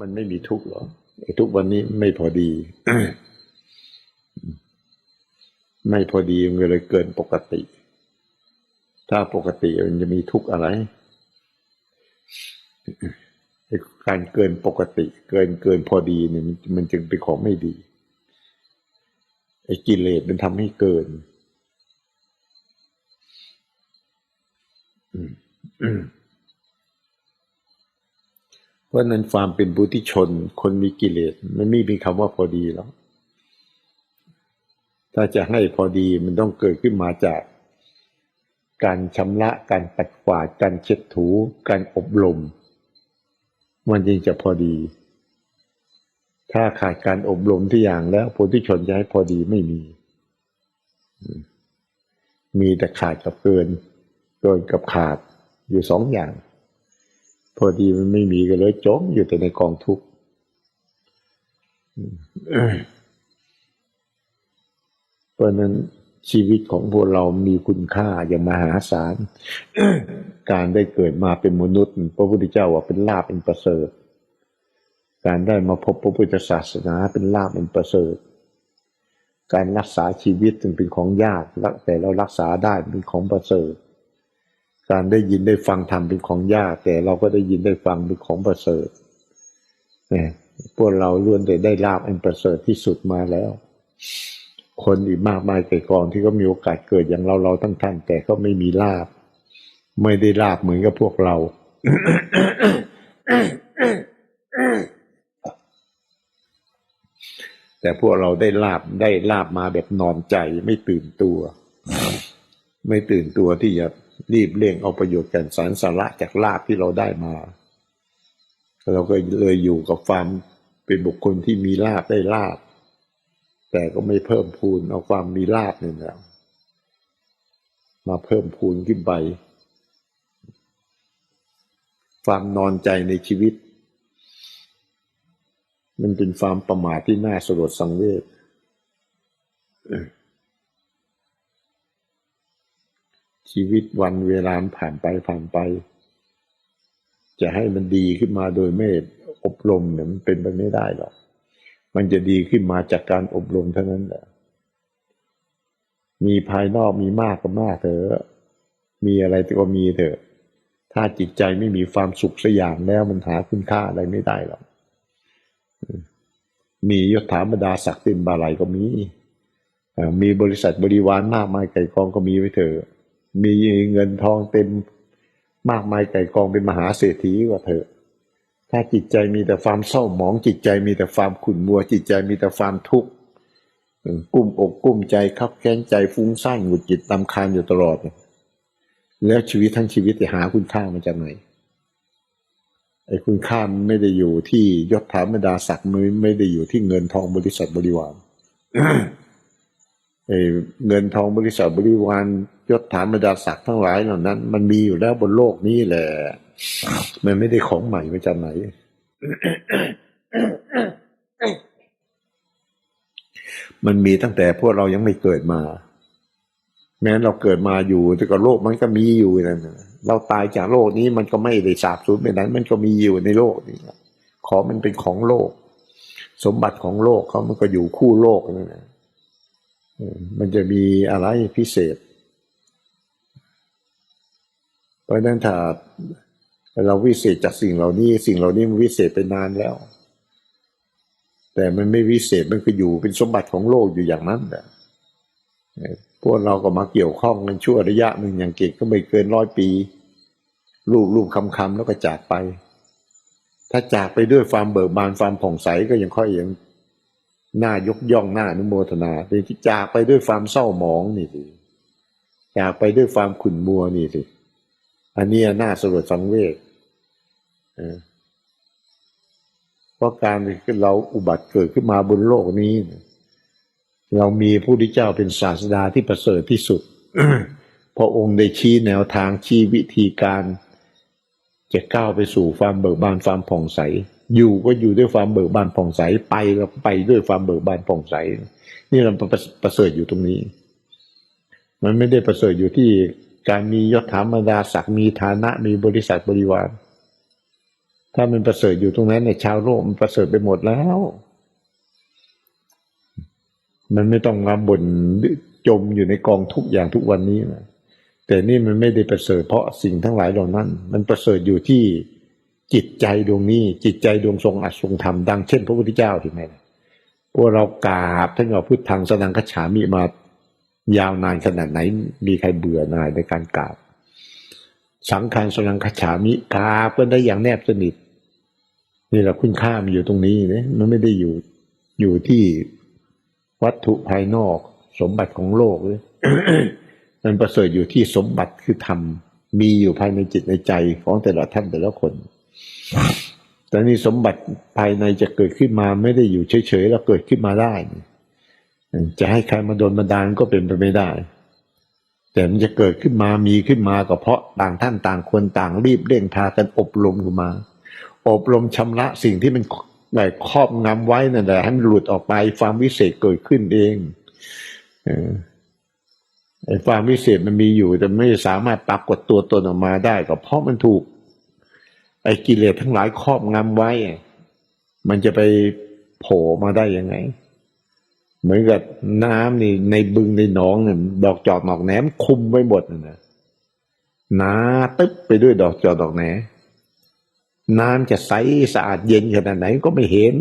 มันไม่มีทุกข์หรอกไอ้ทุกวันนี้ไม่พอดี ไม่พอดีมันเลยเกินปกติ ถ้าปกติมันจะมีทุกข์อะไรไอ้การเกินปกติ เกินเกินพอดีเนี่ยมันมันจึงเป็นของไม่ดีไอ้กิเลสมันทำให้เกิน อืมอืม เพราะนั้นความเป็นบุติชน คนมีกิเลสมันไม่มีคำว่าพอดีแล้ว ถ้าจะให้พอดีมันต้องเกิดขึ้นมาจากการชำระการปัดกวาดการเช็ดถู การอบรม มันจึงจะพอดี ถ้าขาดการอบรมที่อย่างแล้วโพธิชนจะให้พอดีไม่มี มีแต่ขาดกับเกิน เกินกับขาดอยู่สองอย่าง พอดีมันไม่มีก็เลยจมอยู่แต่ในกองทุกข์เพราะนั้นชีวิตของพวกเรามีคุณค่าอย่างมหาศาล การได้เกิดมาเป็นมนุษย์ พระพุทธเจ้าว่าเป็นลาภเป็นประเสริฐ การได้มาพบพระพุทธศาสนาเป็นลาภเป็นประเสริฐ การรักษาชีวิตจึงเป็นของยากแต่เรารักษาได้เป็นของประเสริฐ การได้ยินได้ฟังธรรมเป็นของยาก แต่เราก็ได้ยินได้ฟังเป็นของประเสริฐเนี่ยพวกเราล้วนแต่ได้ลาภอันประเสริฐที่สุดมาแล้ว คนอีกมากมายไก่กองที่ก็มีโอกาสเกิดอย่างเราเราทั้งท่าน แต่ก็ไม่มีลาบ ไม่ได้ลาบเหมือนกับพวกเราแต่พวกเราได้ลาบได้ลาบมาแบบนอนใจไม่ตื่นตัว ไม่ตื่นตัวที่จะ รีบเร่งเอาประโยชน์แกันสารสาระจากลาบที่เราได้มา เราก็เลยอยู่กับความเป็นบุคคลที่มีลาบได้ลาบ แต่ก็ไม่เพิ่มพูนเอาความมีลาบนี่แหละมาเพิ่มพูนขึ้นไป ความนอนใจในชีวิต มันเป็นความประมาทที่น่าสลดสังเวช ชีวิตวันเวลาผ่านไปผ่านไป จะให้มันดีขึ้นมาโดยไม่อบรมเนี่ยมันเป็นไปไม่ได้หรอก มันจะดีขึ้นมาจากการอบรมเท่านั้นแหละมีภายนอกมีมากก็มากเถอะมีอะไรก็มีเถอะ ถ้าจิตใจไม่มีความสุขสักอย่างแล้วมันหาคุณค่าอะไรไม่ได้หรอกมียศถาบรรดาศักดิ์เป็นบาลัยก็มีมีบริษัทบริวารมากมายไก่กองก็มีไว้เถอะ มีเงินทองเต็มมากมายไก่กองเป็นมหาเศรษฐีกว่าเถอะ ถ้าจิตใจมีแต่ความเศร้าหมอง จิตใจมีแต่ความขุ่นมัว จิตใจมีแต่ความทุกข์กุ้มอกกุ้มใจขับแค้นใจฟุ้งซ่านหงุดหงิดตำคานอยู่ตลอด แล้วชีวิตทั้งชีวิตจะหาคุณค่ามาจากไหนไอ้คุณค่าไม่ได้อยู่ที่ยศถาบรรดาศักดิ์มือไม่ได้อยู่ที่เงินทองบริษัทบริวาร เงินทองบริษัทบริวารยศถานบรรดาศักดิ์ทั้งหลายเหล่านั้น มันมีอยู่แล้วบนโลกนี้แหละ มันไม่ได้ของใหม่มาจากไหน มันมีตั้งแต่พวกเรายังไม่เกิดมา แม้เราเกิดมาอยู่ แต่ก็โลกมันก็มีอยู่นั่นเราตายจากโลกนี้มันก็ไม่ได้สาบสูญไปไหนมันก็มีอยู่ในโลกนี้ขอมันเป็นของโลก สมบัติของโลกเขามันก็อยู่คู่โลกนั่นแหละ มันจะมีอะไรพิเศษ เพราะนั้นถ้าเราวิเศษจากสิ่งเหล่านี้ สิ่งเหล่านี้มันวิเศษไปนานแล้ว แต่มันไม่วิเศษมันก็อยู่เป็นสมบัติของโลกอยู่อย่างนั้นแหละพวกเราก็มาเกี่ยวข้องกันชั่วระยะหนึ่งอย่างเก่งก็ไม่เกินร้อยปีลูกลูกคำคำแล้วก็จากไป ถ้าจากไปด้วยความเบิกบานความผ่องใสก็ยังค่อยยัง หน้ายกย่องหน้านุโมทนาเป็นที่จากไปด้วยความเศร้าหมองนี่สิจากไปด้วยความขุ่นมัวนี่สิอันนี้น่าสลดสังเวชเพราะการที่เราอุบัติเกิดขึ้นมาบนโลกนี้ เรามีผู้ที่เจ้าเป็นศาสดาที่ประเสริฐที่สุดพระองค์ได้ชี้แนวทางชี้วิธีการจะก้าวไปสู่ความเบิกบานความผ่องใส อยู่ก็อยู่ด้วยความเบิกบานผ่องใสไปก็ไปด้วยความเบิกบานผ่องใส นี่เราประเสริฐอยู่ตรงนี้ มันไม่ได้ประเสริฐอยู่ที่การมียศถาบรรดาศักดิ์มีฐานะมีบริษัทบริวารถ้ามันประเสริฐอยู่ตรงนั้นในยชาวโลกมันประเสริฐไปหมดแล้ว มันไม่ต้องมาบ่นจมอยู่ในกองทุกอย่างทุกวันนี้นะแต่นี่มันไม่ได้ประเสริฐเพราะสิ่งทั้งหลายเหล่านั้น มันประเสริฐอยู่ที่ จิตใจดวงนี้ จิตใจดวงทรงอัดทรงธรรมดังเช่นพระพุทธเจ้าที่ไหมพวกเรากราบท่านเอาพุทธังสนังคฉามิมายาวนานขนาดไหน มีใครเบื่อหน่ายในการกราบ สังขารสนังคฉามิกราบก็ได้อย่างแนบสนิทนี่แหละคุณค่ามันอยู่ตรงนี้นะมันไม่ได้อยู่อยู่ที่วัตถุภายนอกสมบัติของโลกเลยมันประเสริฐอยู่ที่สมบัติคือธรรมมีอยู่ภายในจิตในใจของแต่ละท่านแต่ละคน แต่นี่สมบัติภายในจะเกิดขึ้นมาไม่ได้อยู่เฉยๆแล้วเกิดขึ้นมาได้ จะให้ใครมาโดนบันดาลก็เป็นไปไม่ได้ แต่มันจะเกิดขึ้นมามีขึ้นมาก็เพราะต่างท่านต่างคนต่างรีบเร่งพากันอบรมขึ้นมา อบรมชำระสิ่งที่มันแบบครอบงำไว้นั่นแหละให้มันหลุดออกไปความวิเศษเกิดขึ้นเองไอ้ความวิเศษมันมีอยู่แต่ไม่สามารถปรากฏตัวตนออกมาได้ ก็เพราะมันถูก อ้กิเลสทั้งหลายครอบงำไว้ มันจะไปโผล่มาได้ยังไง เหมือนกับน้ำนี่ในบึงในหนองเนี่ยดอกจอกดอกแหนมคุมไว้หมดนะนะหนาตึ๊บไปด้วยดอกจอกดอกแหนน้ำจะใสสะอาดเย็นขนาดไหนก็ไม่เห็น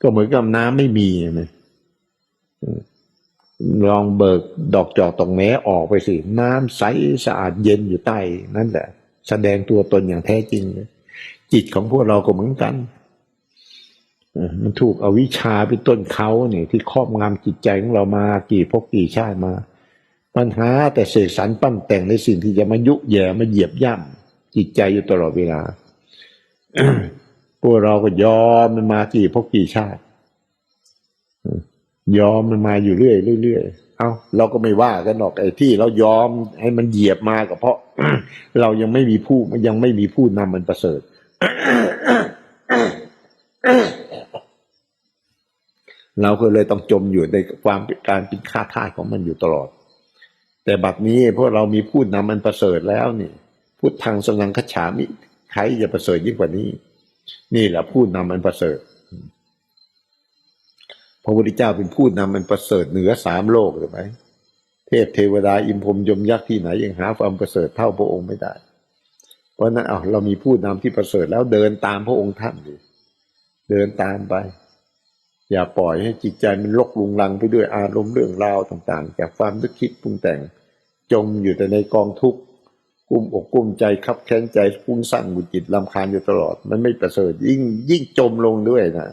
ก็เหมือนกับน้ำไม่มีนะลองเบิกดอกจอกตรงแม้ออกไปสิ น้ำใสสะอาดเย็นอยู่ใต้ นั่นแหละ แสดงตัวตนอย่างแท้จริงเลย จิตของพวกเราก็เหมือนกันมันถูกอวิชชาเป็นต้นเขาเนี่ยที่ครอบงำจิตใจของเรามากี่พบกี่ชาติมาปัญหาแต่เสกสรรปั้นแต่งในสิ่งที่จะมายุแย่มาเหยียบย่ำจิตใจอยู่ตลอดเวลาพวกเราก็ยอมมันมากี่พบกี่ชาติยอมมันมาอยู่เรื่อยเรื่อยเอาเราก็ไม่ว่ากันหรอกไอ้ที่เรายอมให้มันเหยียบมาก็เพราะ เรายังไม่มีผู้ยังไม่มีผู้นำมันประเสริฐ เราก็เลยต้องจมอยู่ในความการเป็นข้าทาสของมันอยู่ตลอด แต่บัดนี้พวกเรามีผู้นำมันประเสริฐแล้วนี่พุทธังสนังคฉามิใครจะประเสริฐยิ่งกว่านี้ นี่แหละผู้นำมันประเสริฐพระพุทธเจ้าเป็นผู้นำมันประเสริฐเหนือสามโลกหรือไหมเทพเทวดาอิมพรมยมยักษ์ที่ไหนยังหาความประเสริฐเท่าพระองค์ไม่ได้ เพราะนั้นเอาเรามีผู้นำที่ประเสริฐแล้วเดินตามพระองค์ท่านดิเดินตามไป อย่าปล่อยให้จิตใจมันลกลุงลังไปด้วยอารมณ์เรื่องราวต่างๆ จากความนึกคิดปรุงแต่งจมอยู่แต่ในกองทุกข์กุ้มอกกุ้มใจคับแค้นใจฟุ้งซ่านหงุดหงิดลำคาญอยู่ตลอด มันไม่ประเสริฐยิ่งยิ่งจมลงด้วยนะ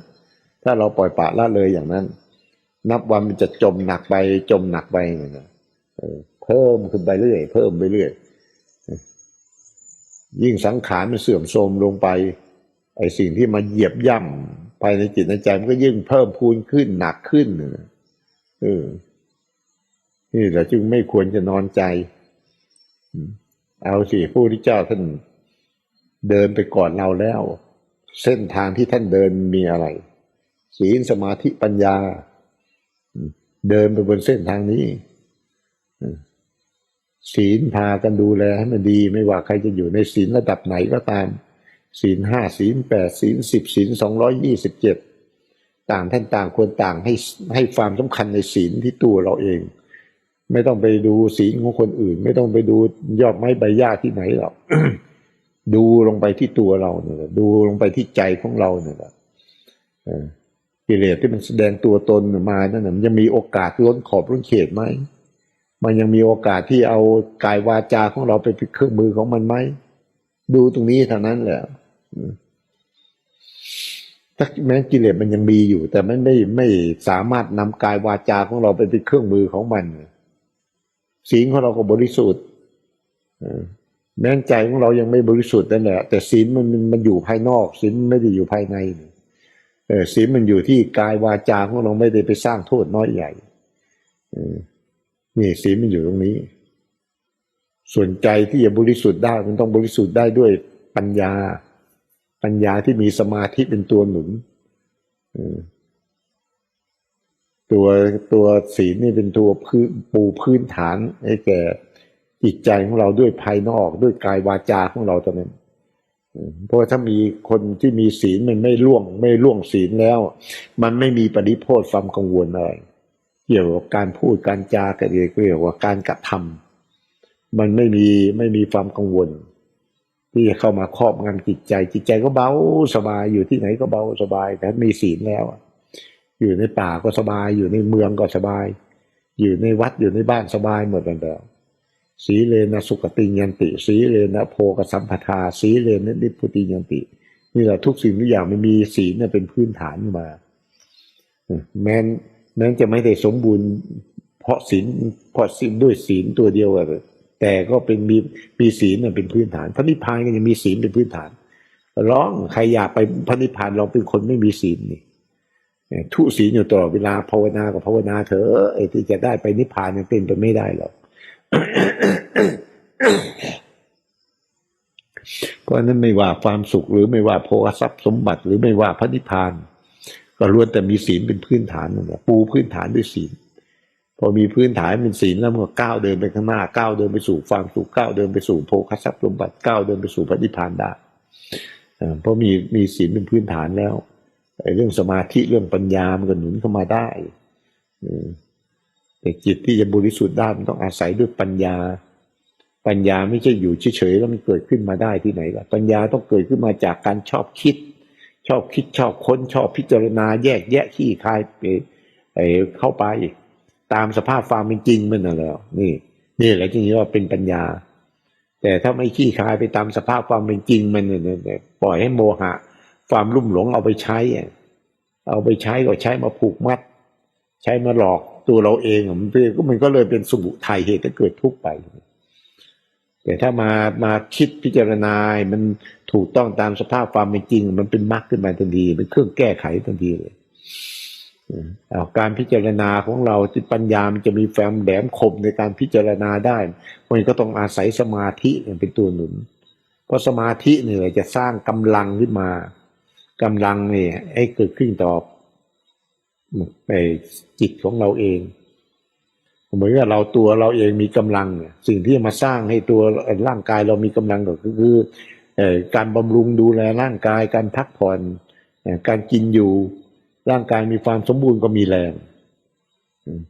ถ้าเราปล่อยปละละเลยอย่างนั้น นับวันมันจะจมหนักไปจมหนักไปนะเพิ่มขึ้นไปเรื่อย เพิ่มไปเรื่อย ยิ่งสังขารมันเสื่อมโทรมลงไปไอ้สิ่งที่มาเหยียบย่ำภายในจิตในใจมันก็ยิ่งเพิ่มพูนขึ้นหนักขึ้นเออนี่แหละจึงไม่ควรจะนอนใจ เอาสิผู้ที่เจ้าท่านเดินไปก่อนเราแล้ว เส้นทางที่ท่านเดินมีอะไร ศีลสมาธิปัญญา เดินไปบนเส้นทางนี้ ศีลพากันดูแลให้มันดี ไม่ว่าใครจะอยู่ในศีลระดับไหนก็ตาม ศีลห้าศีลแปดศีลสิบศีลสองร้อยยี่สิบเจ็ดต่างท่านต่างคนต่างให้ให้ความสำคัญในศีลที่ตัวเราเอง ไม่ต้องไปดูศีลของคนอื่น ไม่ต้องไปดูยอดไม้ใบหญ้าที่ไหนหรอกดูลงไปที่ตัวเราเนี่ยดูลงไปที่ใจของเราเนี่ยกิเลสที่มันแสดงตัวตนมานั่นมันจะมีโอกาสล้นขอบล้นเขตไหม มันยังมีโอกาสที่เอากายวาจาของเราไปเป็นเครื่องมือของมันไหม ดูตรงนี้เท่านั้นแหละถ้าแม้กิเลสมันยังมีอยู่ แต่มันไม่ไม่สามารถนำกายวาจาของเราไปเป็นเครื่องมือของมันศีลของเราก็บริสุทธิ์แม้ใจของเรายังไม่บริสุทธิ์นั่นแหละแต่ศีลมันมันอยู่ภายนอกศีลไม่ได้อยู่ภายในเออศีลมันอยู่ที่กายวาจาของเราไม่ได้ไปสร้างโทษน้อยใหญ่ นี่ศีลมันอยู่ตรงนี้ ส่วนใจที่จะบริสุทธิ์ได้มันต้องบริสุทธิ์ได้ด้วยปัญญา ปัญญาที่มีสมาธิเป็นตัวหนุนตัวตัวศีลนี่เป็นตัวพื้นปูพื้นฐานให้แก่จิตใจของเราด้วยภายนอกด้วยกายวาจาของเราตอนนั้นเพราะว่าถ้ามีคนที่มีศีลมันไม่ล่วง ไม่ล่วงศีลแล้ว มันไม่มีปริโภทความกังวลอะไร เกี่ยวกับการพูดการจาก็เกี่ยวกับการกระทำมันไม่มีไม่มีความกังวล ที่จะเข้ามาครอบงำจิตใจ จิตใจก็เบาสบายอยู่ที่ไหนก็เบาสบายแต่มีศีลแล้วอยู่ในป่าก็สบายอยู่ในเมืองก็สบาย อยู่ในวัดอยู่ในบ้านสบายหมดแล้วสีเลนะสุขติยันติ สีเลนะโพกสัมปทา สีเลนะนิพุติยันติ นี่แหละทุกสิ่งทุกอย่างมันมีศีลเนี่ยเป็นพื้นฐานมาแม้น แม้นจะไม่ได้สมบูรณ์ เพราะศีลเพราะศีลด้วยศีลตัวเดียวอะแต่ก็เป็นมีมีศีลเนี่ยเป็นพื้นฐาน พระนิพพานก็ยังมีศีลเป็นพื้นฐาน ร้องใครอยากไปพระนิพพานลองเป็นคนไม่มีศีลนี่ทุศีลอยู่ตลอดเวลาภาวนากับภาวนาเถอะไอ้ที่จะได้ไปนิพพานยังเป็นไปไม่ได้หรอกเพราะนั้นไม่ว่าความสุขหรือไม่ว่าโภคทรัพย์สมบัติหรือไม่ว่าพระนิพพาน ก็ล้วนแต่มีศีลเป็นพื้นฐานนั่นแหละปูพื้นฐานด้วยศีลพอมีพื้นฐานเป็นศีลแล้วมันก็ก้าวเดินไปข้างหน้าก้าวเดินไปสู่ความสุขก้าวเดินไปสู่โภคทรัพย์สมบัติก้าวเดินไปสู่พระนิพพานได้เพราะมีมีศีลเป็นพื้นฐานแล้วเรื่องสมาธิเรื่องปัญญามันก็หนุนเข้ามาได้แต่จิตที่จะบริสุทธิ์ได้มันต้องอาศัยด้วยปัญญา ปัญญาไม่ใช่อยู่เฉยๆแล้วมันเกิดขึ้นมาได้ที่ไหนล่ะปัญญาต้องเกิดขึ้นมาจากการชอบคิด ชอบคิดชอบค้นชอบพิจารณาแยกแยะขี้คายไปเข้าไป ตามสภาพความเป็นจริงมันน่ะแล้วนี่ นี่แหละจริงๆว่าเป็นปัญญา แต่ถ้าไม่ขี้คายไปตามสภาพความเป็นจริงมันเนี่ยปล่อยให้โมหะ ความลุ่มหลงเอาไปใช้เอาไปใช้ก็ใช้มาผูกมัด ใช้มาหลอกตัวเราเองมันก็เลยเป็นสมุทัยเหตุให้เกิดทุกข์ไป แต่ถ้ามามาคิดพิจารณา มันถูกต้องตามสภาพความเป็นจริง มันเป็นมรรคขึ้นมาทันทีเป็นเครื่องแก้ไขทันทีเลยเอาการพิจารณาของเราปัญญามันจะมีแฝงแหลมคมในการพิจารณาได้ มันก็ต้องอาศัยสมาธิเป็นตัวหนุน เพราะสมาธิเนี่ยจะสร้างกำลังขึ้นมากำลังเนี่ยให้เกิดขึ้นต่อในจิตของเราเอง เหมือนกับเราตัวเราเองมีกำลัง สิ่งที่มาสร้างให้ตัวร่างกายเรามีกำลังก็คือการบำรุงดูแลร่างกาย การพักผ่อนการกินอยู่ ร่างกายมีความสมบูรณ์ก็มีแรง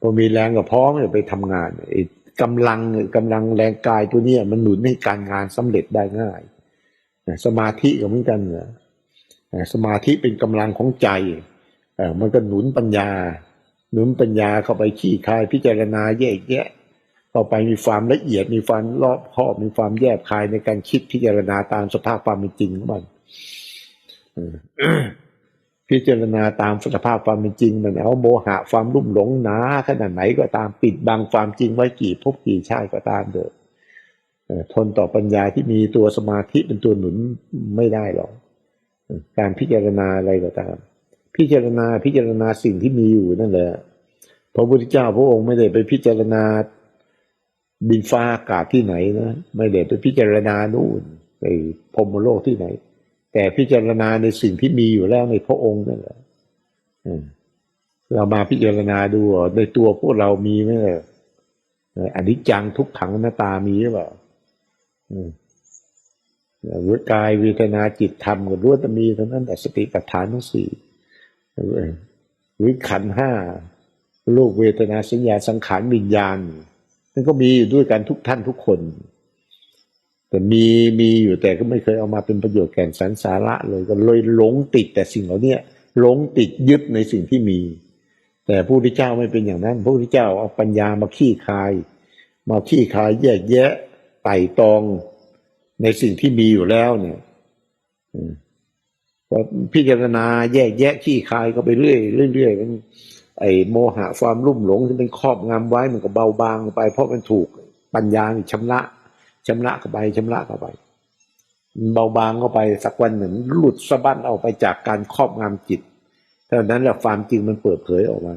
พอมีแรงก็พร้อมจะไปทำงานกำลังกำลังแรงกายตัวนี้มันหนุนให้การงานสำเร็จได้ง่ายสมาธิก็เหมือนกันสมาธิเป็นกำลังของใจมันก็หนุนปัญญา หนุนปัญญาเข้าไปขี้คายพิจารณาแยกแยะเข้าไปมีความละเอียดมีความรอบคอบมีความแยบคายในการคิดพิจารณาตามสภาพความเป็นจริงของมันพิจารณาตามสภาพความเป็นจริงมันเอาโมหะความรุ่มหลงหนาขนาดไหนก็ตามปิดบังความจริงไว้กี่ภพกี่ชาติก็ตามเดิทนต่อปัญญาที่มีตัวสมาธิเป็นตัวหนุนไม่ได้หรอกการพิจารณาอะไรก็ตาม พิจารณาพิจารณาสิ่งที่มีอยู่นั่นแหละพระพุทธเจ้าพระองค์ไม่ได้ไปพิจารณาดินฟ้าอากาศที่ไหนนะไม่ได้ไปพิจารณานู่นในพรมโลกที่ไหน แต่พิจารณาในสิ่งที่มีอยู่แล้วในพระองค์นั่นแหละเรามาพิจารณาดูในตัวพวกเรามีไหมล่ะอันนี้จังทุกขังหน้าตามีหรือเปล่าวิกายเวทนาจิตธรรมก็รู้ว่าจะมีเท่านั้นแต่สติปัฏฐานทั้งสี่ หรือขันห้าโลกเวทนาสัญญาสังขารวิญญาณนั่นก็มีอยู่ด้วยกันทุกท่านทุกคน แต่มีมีอยู่แต่ก็ไม่เคยเอามาเป็นประโยชน์แก่นสันสาระเลยก็เลยหลงติดแต่สิ่งเหล่านี้หลงติดยึดในสิ่งที่มี แต่พระพุทธเจ้าไม่เป็นอย่างนั้นพระพุทธเจ้าเอาปัญญามาขี้คาย มาขี้คายแยกแยะไต่ตองในสิ่งที่มีอยู่แล้วเนี่ย พิจารณาแยกแยะขี้คายก็ไปเรื่อยเรื่อยมันไอ้โมหะความรุ่มหลงที่เป็นครอบงำไว้มันก็เบาบางไป เพราะมันถูกปัญญาชำระชำระเข้าไปชำระเข้าไปเบาบางเข้าไปสักวันหนึ่งหลุดสะบั้นออกไปจากการครอบงำจิตเท่านั้นแหละความจริงมันเปิดเผยออกมา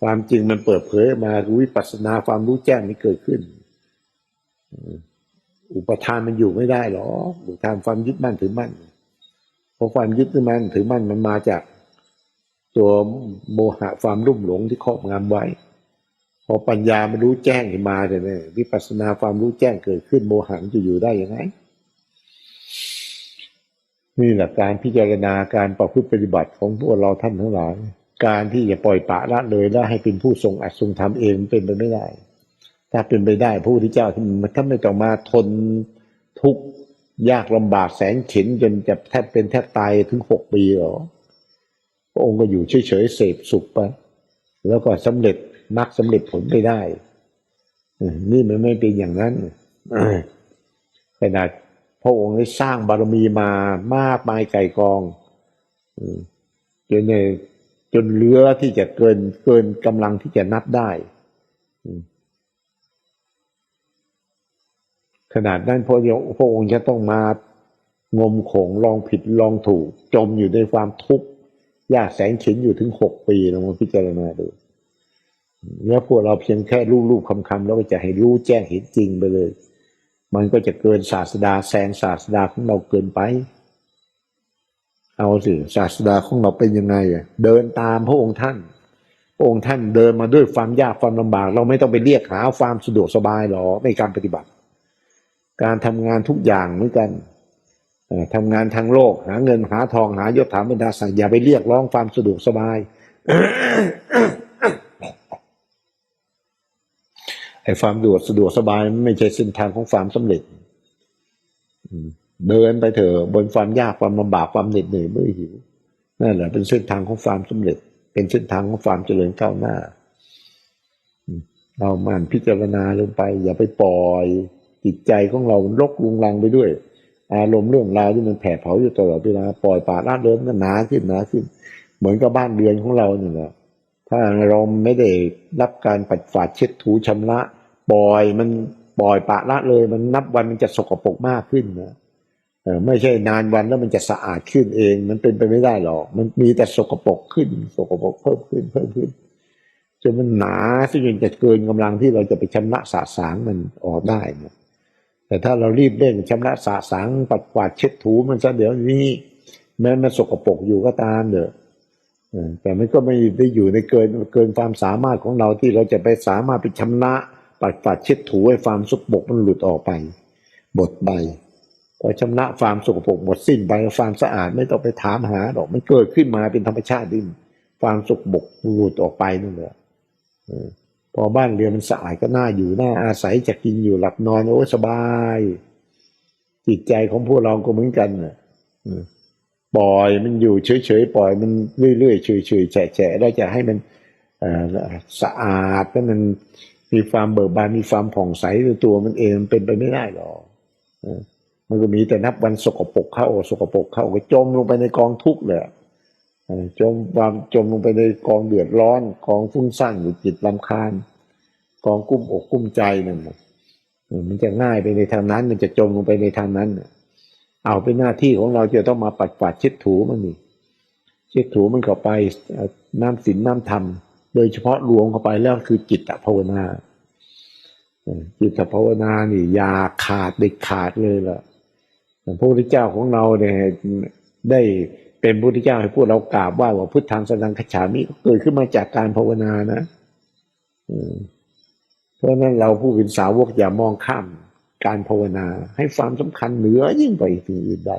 ความจริงมันเปิดเผยมาวิปัสสนาความรู้แจ้งมันเกิดขึ้น อุปทานมันอยู่ไม่ได้หรออุปทานความยึดมั่นถือมั่นเพราะความยึดมั่นถือมั่นมันมาจากตัวโมหะความรุ่มหลงที่ครอบงำไว้ พอปัญญามันรู้แจ้งขึ้นมาเนี่ยวิปัสสนาความรู้แจ้งเกิดขึ้นโมหะมันจะอยู่ได้ยังไงนี่แหละการพิจารณาการประพฤติปฏิบัติของพวกเราท่านทั้งหลาย การที่จะปล่อยปะละเลยแล้วให้เป็นผู้ทรงอัดทรงทำเองเป็นไปไม่ได้ ถ้าเป็นไปได้พระพุทธเจ้าท่านไม่ต้องมาทนทุกข์ยากลำบากแสนเข็นจนจะแทบเป็นแทบตายถึงหกปีหรอพระองค์ก็อยู่เฉยๆเสพสุขไปแล้วก็สำเร็จมรรคสำเร็จผลไปได้นี่มันไม่เป็นอย่างนั้นขนาดพระองค์ได้สร้างบารมีมามากมายไก่กองจนในจนเหลือที่จะเกินเกินกำลังที่จะนับได้ ขนาดนั้นพระองค์พระองค์จะต้องมางมโขงลองผิดลองถูก จมอยู่ในความทุกข์ยากแสนเข็นอยู่ถึงหกปีลองมาพิจารณาดูแล้วพวกเราเพียงแค่รูปๆคำๆแล้วก็จะให้รู้แจ้งเห็นจริงไปเลย มันก็จะเกินศาสดาแซงศาสดาของเราเกินไป เอาสิศาสดาของเราเป็นยังไงอะเดินตามพระองค์ท่าน พระองค์ท่านเดินมาด้วยความยากความลำบาก เราไม่ต้องไปเรียกหาความสะดวกสบายหรอในการปฏิบัติ การทำงานทุกอย่างเหมือนกันทำงานทางโลก หาเงินหาทองหายศถาบรรดาศักดิ์อย่าไปเรียกร้องความสะดวกสบายไอ้ความสะดวกสะดวกสบายไม่ใช่เส้นทางของความสำเร็จเดินไปเถอะบนความยากความลำบากความเหน็ดเหนื่อยเมื่อยหิวนั่นแหละเป็นเส้นทางของความสำเร็จ เป็นเส้นทางของความเจริญก้าวหน้า เรามันพิจารณาลงไป อย่าไปปล่อย จิตใจของเราลกลุงลังไปด้วย อารมณ์เรื่องราวที่มันแผดเผาอยู่ตลอดเวลาปล่อยปละละเลยมันก็หนาขึ้นหนาขึ้น เหมือนกับบ้านเรือนของเราเนี่ยแหละถ้าเราไม่ได้รับการปัดฝาดเช็ดถูชำระปล่อยมันปล่อยปะละเลย มันนับวันมันจะสกปรกมากขึ้นนะไม่ใช่นานวันแล้วมันจะสะอาดขึ้นเอง มันเป็นไปไม่ได้หรอก มันมีแต่สกปรกขึ้น สกปรกเพิ่มขึ้นเพิ่มขึ้นจนมันหนาซึ่งจนจะเกินกำลังที่เราจะไปชำระสาสางมันออกได้นะ แต่ถ้าเรารีบเร่งชำระสาสางปัดกวาดเช็ดถูมันซะเดี๋ยวนี้ แม้มันสกปรกอยู่ก็ตามเถอะเอแต่มันก็ไม่ได้อยู่ในเกินเกินความสามารถของเราที่เราจะไปสามารถไปชำระปัดกวาดเช็ดถูให้ความสกปรกมันหลุดออกไปหมดไปพอชำระความสกปรกหมดสิ้นไปความสะอาดไม่ต้องไปถามหาหรอกมันเกิดขึ้นมาเป็นธรรมชาติดินความสกปรกหลุดออกไปนั่นแหละ ออพอบ้านเรือนมันสะอาดก็น่าอยู่น่าอาศัยจะกินอยู่หลับนอนโอ้สบาย จิตใจของพวกเราก็เหมือนกันนะปล่อยมันอยู่เฉยๆปล่อยมันเรื่อยๆเฉยๆแฉะๆแล้จะให้มันสะอาดแล้วมันมีความเบิกบานมีความผ่องใสในตัวมันเองมันเป็นไปไม่ได้หรอกมันก็มีแต่นับวันสกปรกเข้าสกปรกเข้าก็จมลงไปในกองทุกข์เลยจมความจมลงไปในกองเดือดร้อนกองฟุ้งซ่านหรือจิตลำคาญ กองกุ้มอกกุ้มใจนั่นน่ะเออมันจะง่ายไปในทางนั้น มันจะจมลงไปในทางนั้นเอาเป็นหน้าที่ของเราจะต้องมาปัดกวาดเช็ดถูมันนี่เช็ดถูมันเข้าไปน้ำศีลน้ำธรรม โดยเฉพาะรวมเข้าไปแล้วคือจิตภาวนาจิตภาวนานี่ยาขาดเด็ดขาดเลยล่ะพระพุทธเจ้าของเราเนี่ยได้เป็นพระพุทธเจ้าให้พวกเรากราบไหว่าว่าพุทธังสนังขจฉามิเกิดขึ้นมาจากการภาวนานะ อืม เพราะนั้นเราผู้เป็นสาวกอย่ามองข้ามการภาวนา ให้ความสำคัญเหนือยิ่งกว่าสิ่งอื่นใด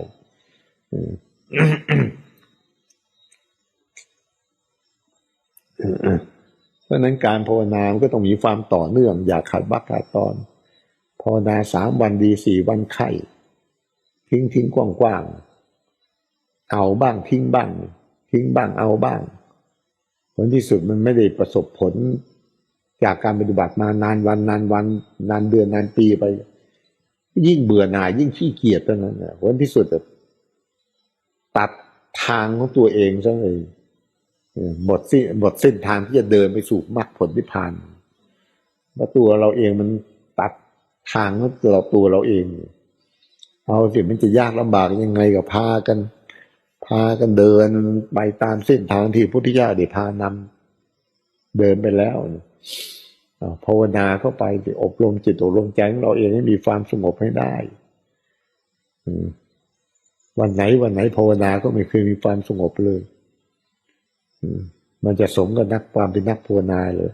เพราะนั้นการภาวนามันก็ต้องมีความต่อเนื่อง อย่าขาดบักขาดตอนภาวนาสามวันดีสี่วันไข่ทิ้งทิ้งกว้างกว้างๆเอาบ้างทิ้งบ้าง ทิ้งบ้างเอาบ้าง ผลที่สุดมันไม่ได้ประสบผล จากการปฏิบัติมานานวันนานวันนานเดือนนานปีไป ยิ่งเบื่อหน่าย ยิ่งขี้เกียจเท่านั้นนะผลที่สุดตัดทางของตัวเองซะเลยหมดสิ้นหมดเส้นทางที่จะเดินไปสู่มรรคผลนิพพานว่าตัวเราเองมันตัดทางของเราตัวเราเอง เอาสิมันจะยากลำบากยังไงกับพากัน พากันเดินไปตามเส้นทางที่พุทธเจ้าได้พานำเดินไปแล้วเนี่ย ภาวนาเข้าไปอบรมจิตอบรมใจของเราเองให้มีความสงบให้ได้วันไหนวันไหนภาวนาก็ไม่เคยมีความสงบเลยมันจะสมกับนักความเป็นนักภาวนาเลย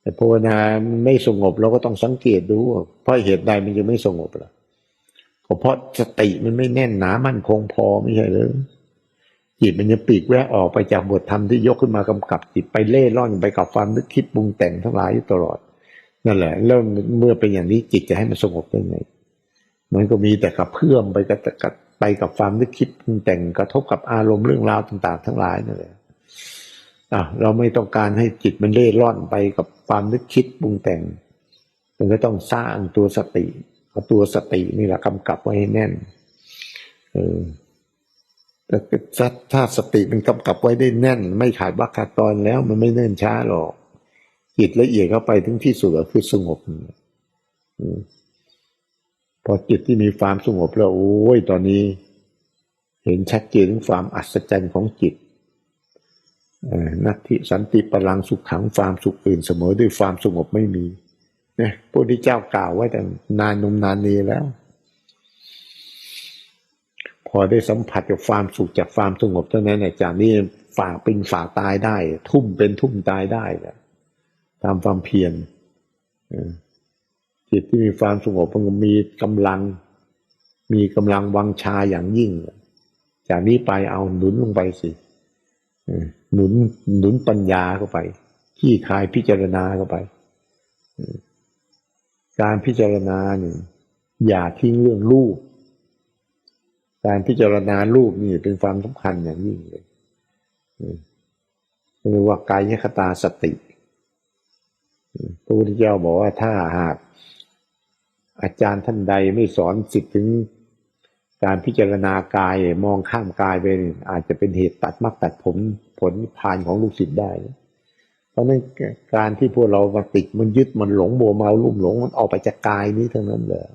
แต่ภาวนาไม่สงบเราก็ต้องสังเกตดูว่าเพราะเหตุใดมันจะไม่สงบล่ะก็เพราะสติมันไม่แน่นหนามั่นคงพอไม่ใช่เลย จิตมันจะปีกแวะออกไปจากบทธรรมที่ยกขึ้นมากำกับจิตไปเล่ร่อนไปกับความนึกคิดปรุงแต่งทั้งหลายอยู่ตลอด นั่นแหละเริ่มเมื่อเป็นอย่างนี้จิตจะให้มันสงบได้ไง มันก็มีแต่กับเพื่อมไปกับกับไปกับความนึกคิดปรุงแต่งกระทบกับอารมณ์เรื่องราวต่าง ๆ ทั้งหลายนั่นแหละอะเราไม่ต้องการให้จิตมันเล่ร่อนไปกับความนึกคิดปรุงแต่ง มันก็ต้องสร้างตัวสติเอาตัวสตินี่แหละกำกับไว้ให้แน่น เออ แต่ถ้าสติมันกำกับไว้ได้แน่น ไม่ขาดวักขาดตอนแล้วมันไม่เนิ่นช้าหรอกจิตละเอียดเข้าไปถึงที่สุดก็คือสงบพอจิตที่มีความสงบแล้วโอ้ยตอนนี้ เห็นชัดเจนถึงความอัศจรรย์ของจิตนัตติสันติพลังสุขขังความสุขอื่นเสมอด้วยความสงบไม่มีเนี่ยพระพุทธเจ้ากล่าวไว้แต่นานนมนานนี้แล้ว อได้สัมผัสกับความสุขจากความสงบเท่านั้นเนี่ยจากนี้ฝ่าเป็นฝ่าตายได้ ทุ่มเป็นทุ่มตายได้แล้วตามความเพียรจิตที่มีความสงบมันมีกำลัง มีกำลังวังชาอย่างยิ่ง จากนี้ไปเอาหนุนลงไปสิหนุนหนุนปัญญาเข้าไปที่คายพิจารณาเข้าไปการพิจารณาเนี่ยอย่าทิ้งเรื่องรูป การพิจารณารูปนี่เป็นความสำคัญอย่างยิ่งเลยเรียกว่ากายคตาสติพระพุทธเจ้าบอกว่าถ้าหาก อาจารย์ท่านใดไม่สอนสิทธิ์ถึงการพิจารณากายมองข้ามกายไปอาจจะเป็นเหตุตัดมรรคตัดผลผลพานของลูกศิษย์ได้ เพราะนั้นการที่พวกเรามาติดมันยึดมันหลงโมเมาลุ่มหลงมันออกไปจากกายนี้ทั้งนั้นเลย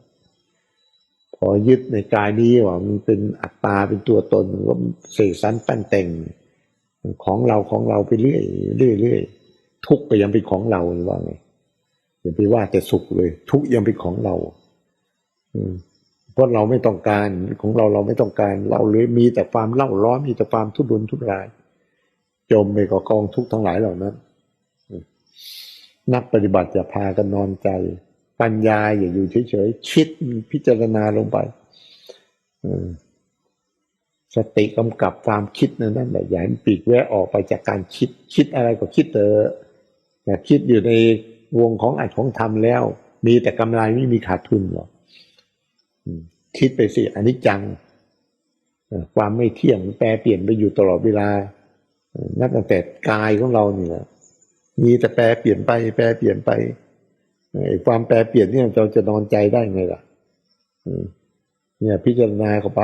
อยึดในกายนี้ว่ามันเป็นอัตตาเป็นตัวตนก็เสกสรรปั้นแต่งของเราของเราไปเรื่อยเรื่อยเรื่อยทุกไปยังเป็นของเราว่าไงอย่าไปว่าแต่สุขเลย ทุกยังเป็นของเรา อืมเพราะเราไม่ต้องการของเราเราไม่ต้องการ เราเลยมีแต่ความเล่าร้อนมีแต่ความทุรนทุราย จมไปกับกองทุกข์ทั้งหลายเหล่านั้นนักปฏิบัติอย่าพากันนอนใจ ปัญญาอย่าอยู่เฉยๆคิดพิจารณาลงไปสติกำกับความคิดนั่นแหละอย่าให้ปีกแวะออกไปจากการคิด คิดอะไรก็คิดเถอะแต่คิดอยู่ในวงของอัดของทำแล้ว มีแต่กำไรไม่มีขาดทุนหรอกคิดไปสิอันนี้จังความไม่เที่ยงแปรเปลี่ยนไปอยู่ตลอดเวลานับตั้งแต่กายของเราเนี่ยมีแต่แปรเปลี่ยนไป แปรเปลี่ยนไป ความแปรเปลี่ยนเนี่ยเราจะนอนใจได้ไงล่ะเนี่ยพิจารณาเข้าไป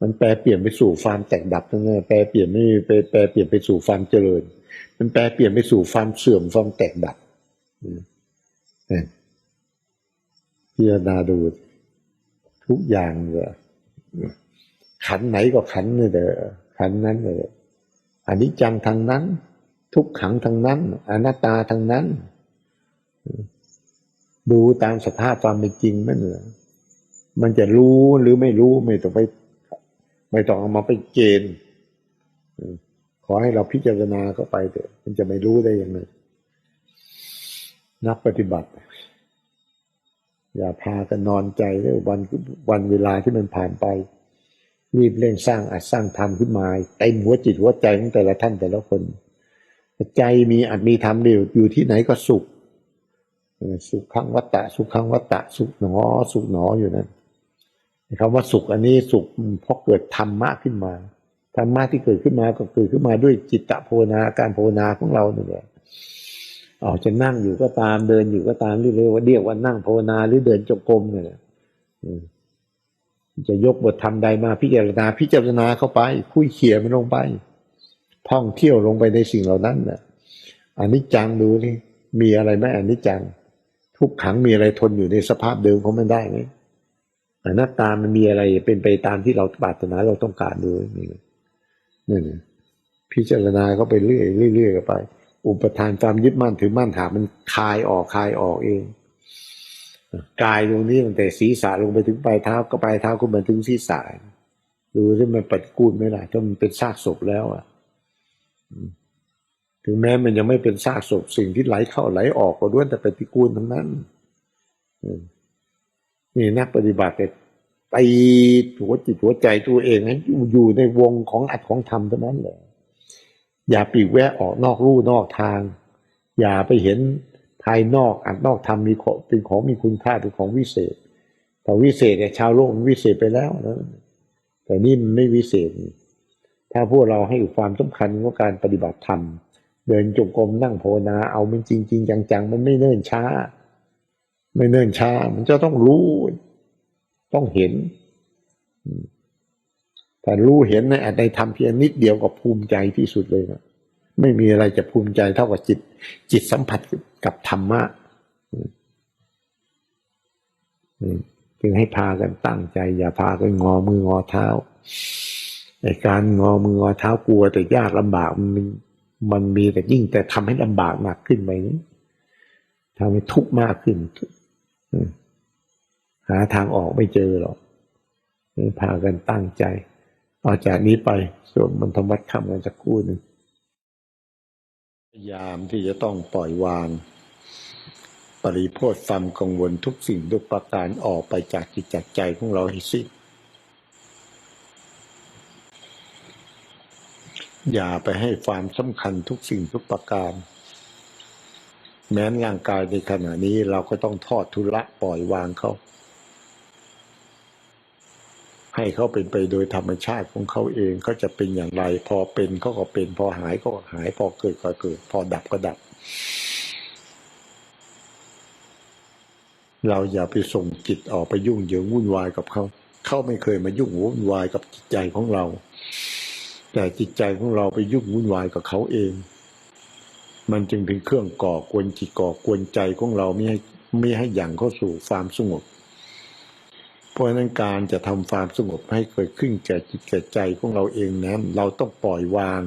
มันแปรเปลี่ยนไปสู่ความแตกดับทั้งนั้นแปรเปลี่ยนไม่ไปแปรเปลี่ยนไปสู่ความเจริญ มันแปรเปลี่ยนไปสู่ความเสื่อมความแตกดับพิจารณาดูทุกอย่างเลยขันไหนก็ขันเลยเด้อขันนั้นเลยอันนี้จังทางนั้น ทุกขังทางนั้นอนัตตาทางนั้น ดูตามสภาพความเป็นจริงนั่นแหละมันจะรู้หรือไม่รู้ไม่ต้องไป ไม่ต้องเอามาไปเกณฑ์ขอให้เราพิจารณาเข้าไปเถอะมันจะไม่รู้ได้ยังไงนักปฏิบัติ อย่าพากันนอนใจเลยวันวันเวลาที่มันผ่านไป รีบเร่งสร้างอาจสร้างธรรมขึ้นมาเต็มหัวจิตหัวใจของแต่ละท่านแต่ละคน ใจมีอาจมีธรรมเดียวอยู่ที่ไหนก็สุข สุขขังวัตตะ สุขขังวัตตะ สุขหนอ สุขหนออยู่นั้นคำว่าสุขอันนี้สุขเพราะเกิดธรรมะขึ้นมาธรรมะที่เกิดขึ้นมาก็เกิดขึ้นมาด้วยจิตตภาวนาการภาวนาของเราเนี่ยออกจะนั่งอยู่ก็ตามเดินอยู่ก็ตามเรื่อยๆว่าเรียกว่านั่งภาวนาหรือเดินจงกรมเนี่ยจะยกบทธรรมใดมาพิจารณาพิจารณาเข้าไป คุยเขี่ยมันลงไป ท่องเที่ยวลงไปในสิ่งเหล่านั้นน่ะอันนี้จังดูนี่มีอะไรไหมอันนี้จัง ทุกขังมีอะไรทนอยู่ในสภาพเดิมของมันได้ไหมอนัตตามันมีอะไรเป็นไปตามที่เราปรารถนาเราต้องการดูนี่นี่พิจารณาเขาไปเรื่อยเรื่อยๆไป อุปทานความยึดมั่นถือมั่นหามันคลายออกคลายออกเองกายตรงนี้ตั้งแต่ศีรษะลงไปถึงปลายเท้าก็ปลายเท้าก็มาถึงศีรษะดูที่มันปฏิกูลไหมล่ะถ้ามันเป็นซากศพแล้วอะ ถึงแม้มันยังไม่เป็นซากศพสิ่งที่ไหลเข้าไหลออกก็ด้วนแต่ปฏิกูลทั้งนั้นนี่นักปฏิบัติแต่ตีหัวจิตหัวใจตัวเองนั้นอยู่ในวงของอัดของธรรมเท่านั้นแหละอย่าปีกแวะออกนอกลู่นอกทาง อย่าไปเห็นภายนอกอัดนอกธรรมมีของเป็นของมีคุณค่าเป็นของวิเศษแต่วิเศษเนี่ยชาวโลกมันวิเศษไปแล้วนะแต่นี่มันไม่วิเศษ ถ้าพวกเราให้ความสำคัญกับการปฏิบัติธรรม เดินจงกรมนั่งภาวนา เอามันจริงจริงจังๆ มันไม่เนิ่นช้า ไม่เนิ่นช้า มันจะต้องรู้ ต้องเห็นแต่รู้เห็นในอัตในธรรมเพียงนิดเดียวก็ภูมิใจที่สุดเลยนะไม่มีอะไรจะภูมิใจเท่ากับจิต จิตสัมผัสกับธรรมะจึงให้พากันตั้งใจ อย่าพากันงอมืองอเท้าในการงอมืองอเท้ากลัวแต่ยากลำบากมัน มันมีแต่ยิ่งแต่ทำให้ลำบากมากขึ้นไปนี้ทำให้ทุกข์มากขึ้นหาทางออกไม่เจอหรอกพากันตั้งใจต่อจากนี้ไปส่วนมันธรรมัดคำกันจะกู้หนึ่งพยายามที่จะต้องปล่อยวาง ปริโพธความกังวลทุกสิ่งทุกประการออกไปจากจิตจากใจของเราให้สิ้น อย่าไปให้ความสำคัญทุกสิ่งทุกประการ แม้นร่างกายในขณะนี้เราก็ต้องทอดทุละปล่อยวางเขา ให้เขาเป็นไปโดยธรรมชาติของเขาเองเขาจะเป็นอย่างไร พอเป็นเขาก็เป็น พอหายก็หาย พอเกิดก็เกิด พอดับก็ดับ เราอย่าไปส่งจิตออกไปยุ่งเหยิงวุ่นวายกับเขา เขาไม่เคยมายุ่งวุ่นวายกับจิตใจของเรา แต่จิตใจของเราไปยุ่งวุ่นวายกับเขาเอง มันจึงเป็นเครื่องก่อกวนจิตก่อกวนใจของเราไม่ให้ไม่ให้อย่างเข้าสู่ความสงบ เพราะนั้นการจะทำความสงบให้เกิดขึ้นแก่จิตแก่ใจของเราเองนั้น เราต้องปล่อยวาง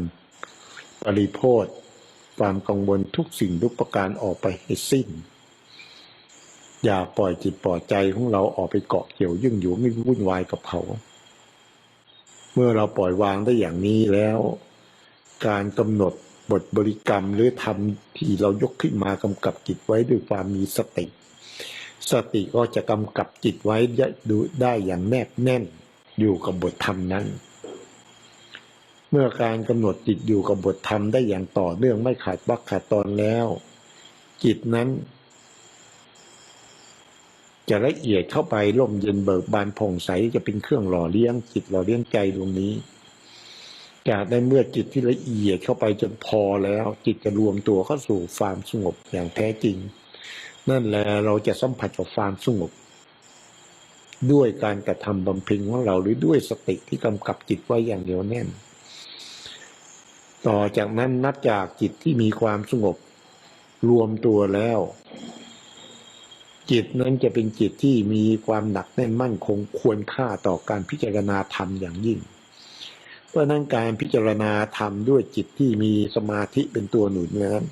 ปริโพธความกังวลทุกสิ่งทุกประการออกไปให้สิ้น อย่าปล่อยจิตปล่อยใจของเราออกไปเกาะเกี่ยวยุ่งอยู่ไม่วุ่นวายกับเขา เมื่อเราปล่อยวางได้อย่างนี้แล้ว การกำหนดบทบริกรรมหรือทำที่เรายกขึ้นมากำกับจิตไว้ด้วยความมีสติ สติก็จะกำกับจิตไว้ดูได้อย่างแนบแน่นอยู่กับบทธรรมนั้น เมื่อการกำหนดจิตอยู่กับบทธรรมได้อย่างต่อเนื่องไม่ขาดวักขาดตอนแล้ว จิตนั้น จะละเอียดเข้าไปร่มเย็นเบิกบานผ่องใสจะเป็นเครื่องหล่อเลี้ยงจิตหล่อเลี้ยงใจตรงนี้จากได้เมื่อจิตที่ละเอียดเข้าไปจนพอแล้ว จิตจะรวมตัวเข้าสู่ความสงบอย่างแท้จริง นั่นแหละเราจะสัมผัสกับความสงบ ด้วยการกระทำบำเพ็ญของเราหรือด้วยสติที่กำกับจิตไว้อย่างเหนียวแน่น ต่อจากนั้นนับจากจิตที่มีความสงบ รวมตัวแล้ว จิตนั้นจะเป็นจิตที่มีความหนักแน่นมั่นคงควรค่าต่อการพิจารณาธรรมอย่างยิ่ง เพราะนั้นการพิจารณาธรรมด้วยจิตที่มีสมาธิเป็นตัวหนุนนั้น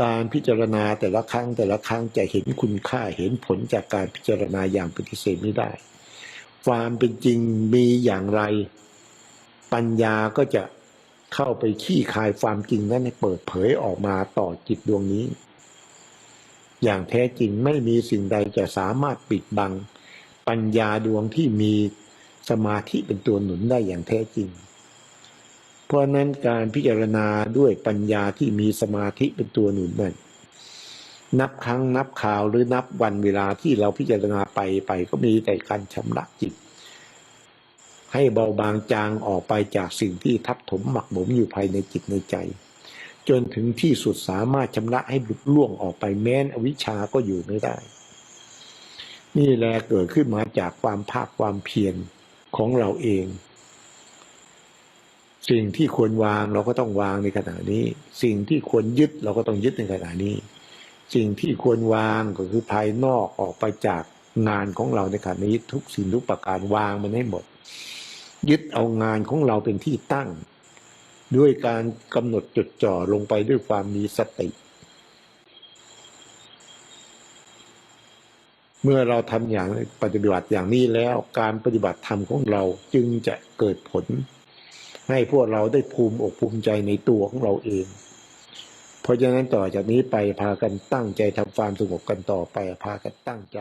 การพิจารณาแต่ละครั้งแต่ละครั้งจะเห็นคุณค่าเห็นผลจากการพิจารณาอย่างปฏิเสธไม่ได้ ความเป็นจริงมีอย่างไร ปัญญาก็จะเข้าไปขี้คายความจริงนั้นให้เปิดเผยออกมาต่อจิตดวงนี้ อย่างแท้จริงไม่มีสิ่งใดจะสามารถปิดบัง ปัญญาดวงที่มีสมาธิเป็นตัวหนุนได้อย่างแท้จริง เพราะนั้นการพิจารณาด้วยปัญญาที่มีสมาธิเป็นตัวหนุนนั่นนับครั้งนับข่าวหรือนับวันเวลาที่เราพิจารณาไปไปก็มีแต่การชำระจิต ให้เบาบางจางออกไปจากสิ่งที่ทับถมหมักหมมอยู่ภายในจิตในใจ จนถึงที่สุดสามารถชำระให้หลุดล่วงออกไปแม้นอวิชชาก็อยู่ไม่ได้ นี่แหละเกิดขึ้นมาจากความภาคความเพียรของเราเอง สิ่งที่ควรวางเราก็ต้องวางในขณะนี้ สิ่งที่ควรยึดเราก็ต้องยึดในขณะนี้ สิ่งที่ควรวางก็คือภายนอกออกไปจากงานของเราในขณะนี้ทุกสิ่งทุกประการวางมันให้หมด ยึดเอางานของเราเป็นที่ตั้ง ด้วยการกำหนดจดจ่อลงไปด้วยความมีสติ เมื่อเราทำอย่างปฏิบัติอย่างนี้แล้วการปฏิบัติธรรมของเราจึงจะเกิดผล ให้พวกเราได้ภูมิอกภูมิใจในตัวของเราเอง เพราะฉะนั้นต่อจากนี้ไปพากันตั้งใจทำความสงบกันต่อไปพากันตั้งใจ